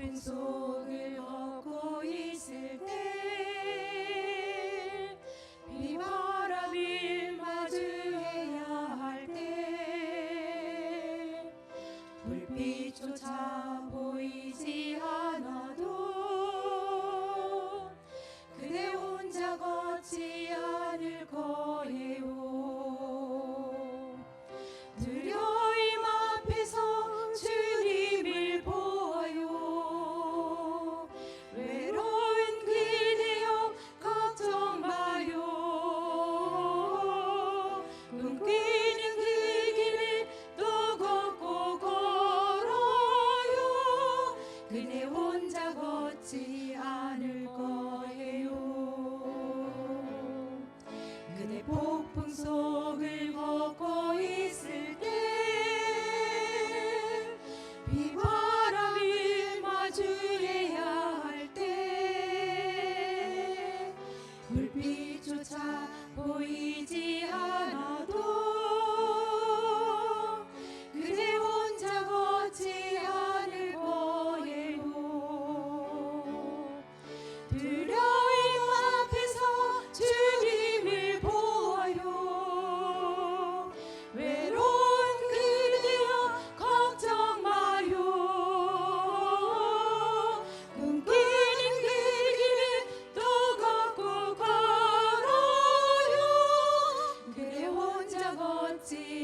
왼손을 걷고 있을 때 비바람을 마주해야 할 때 불빛조차 보 속을 걷고 있을 때 비바람을 마주해야 할 때 불빛조차 보이지 않아. bounty.